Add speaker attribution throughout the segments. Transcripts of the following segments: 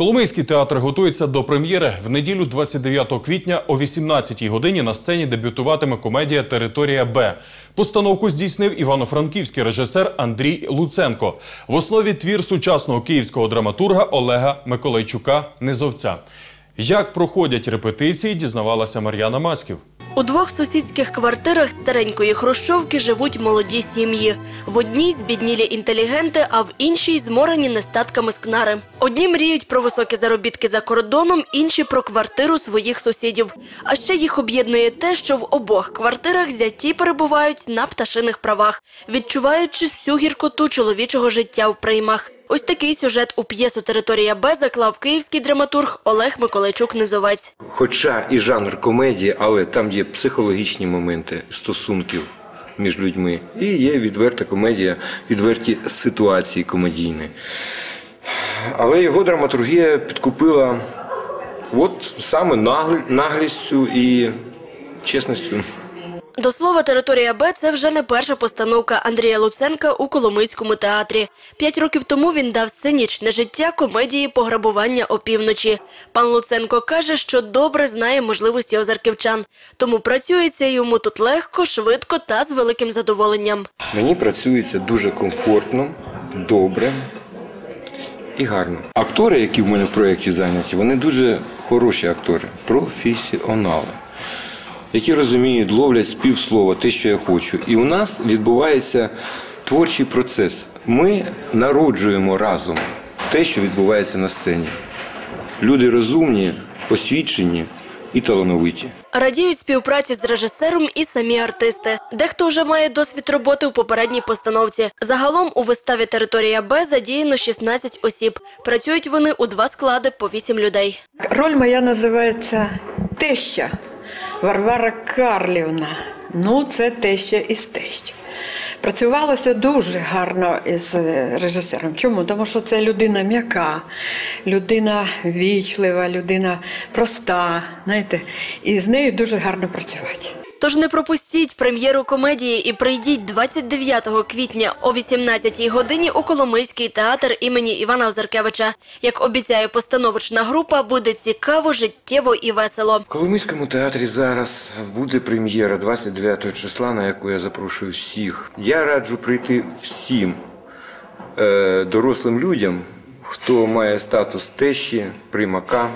Speaker 1: Коломийський театр готується до прем'єри. В неділю 29 квітня о 18-й годині на сцені дебютуватиме комедія Територія Б. Постановку здійснив івано-франківський режисер Андрій Луценко. В основі твір сучасного київського драматурга Олега Миколайчука Низовця. Як проходять репетиції, дізнавалася Мар'яна Мацьків.
Speaker 2: У двох сусідських квартирах старенької хрущовки живуть молоді сім'ї. В одній збіднілі інтелігенти, а в іншій зморені нестатками скнари. Одні мріють про високі заробітки за кордоном, інші про квартиру своїх сусідів. А ще їх об'єднує те, що в обох квартирах зяті перебувають на пташиних правах, відчуваючи всю гіркоту чоловічого життя в приймах. Ось такий сюжет у п'єсу Територія Б заклав київський драматург Олег Миколайчук Низовець.
Speaker 3: Хоча і жанр комедії, але там є психологічні моменти стосунків між людьми. І є відверта комедія, відверті ситуації комедійні. Але його драматургія підкупила от саме наглістю і чесністю.
Speaker 2: До слова, територія Б це вже не перша постановка Андрія Луценка у Коломийському театрі. П'ять років тому він дав сценічне життя комедії Пограбування опівночі. Пан Луценко каже, що добре знає можливості озарківчан, тому працюється йому тут легко, швидко та з великим задоволенням.
Speaker 3: Мені працюється дуже комфортно, добре і гарно. Актори, які в мене в проєкті зайняті, вони дуже хороші актори, професіонали, які розуміють, ловлять з півслова те, що я хочу. І у нас відбувається творчий процес. Ми народжуємо разом те, що відбувається на сцені. Люди розумні, освічені і талановиті.
Speaker 2: Радіють співпраці з режисером і самі артисти. Дехто вже має досвід роботи у попередній постановці. Загалом у виставі Територія Б задіяно 16 осіб. Працюють вони у два склади по 8 людей.
Speaker 4: Роль моя називається Теща Варвара Карлівна. Ну, це теща із тещ. Працювалося дуже гарно із е, режисером. Чому? Тому що це людина м'яка, людина вічлива, людина проста. Знаєте, і з нею дуже гарно працювати.
Speaker 2: Тож не пропустіть прем'єру комедії і прийдіть 29 квітня о 18 годині у Коломийський театр імені Івана Озаркевича. Як обіцяє постановочна група, буде цікаво, життєво і весело.
Speaker 3: В Коломийському театрі зараз буде прем'єра 29 числа, на яку я запрошую всіх. Я раджу прийти всім е, дорослим людям, хто має статус тещі, приймака,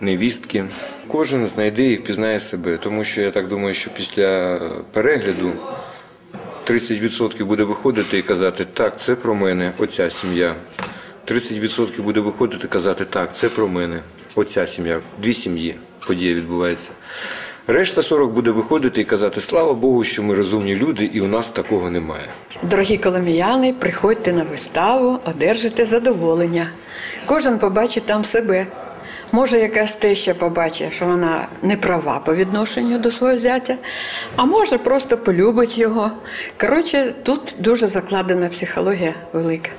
Speaker 3: невістки. Кожен знайде і впізнає себе, тому що я так думаю, що після перегляду 30% буде виходити і казати, так, це про мене, оця сім'я. 30% буде виходити і казати, так, це про мене, оця сім'я. Дві сім'ї подія відбувається. Решта 40 буде виходити і казати, слава Богу, що ми розумні люди, і у нас такого немає.
Speaker 4: Дорогі коломіяни, приходьте на виставу, одержите задоволення. Кожен побачить там себе. Може, якась теща побачить, що вона не права по відношенню до свого зятя, а може просто полюбить його. Коротше, тут дуже закладена психологія велика.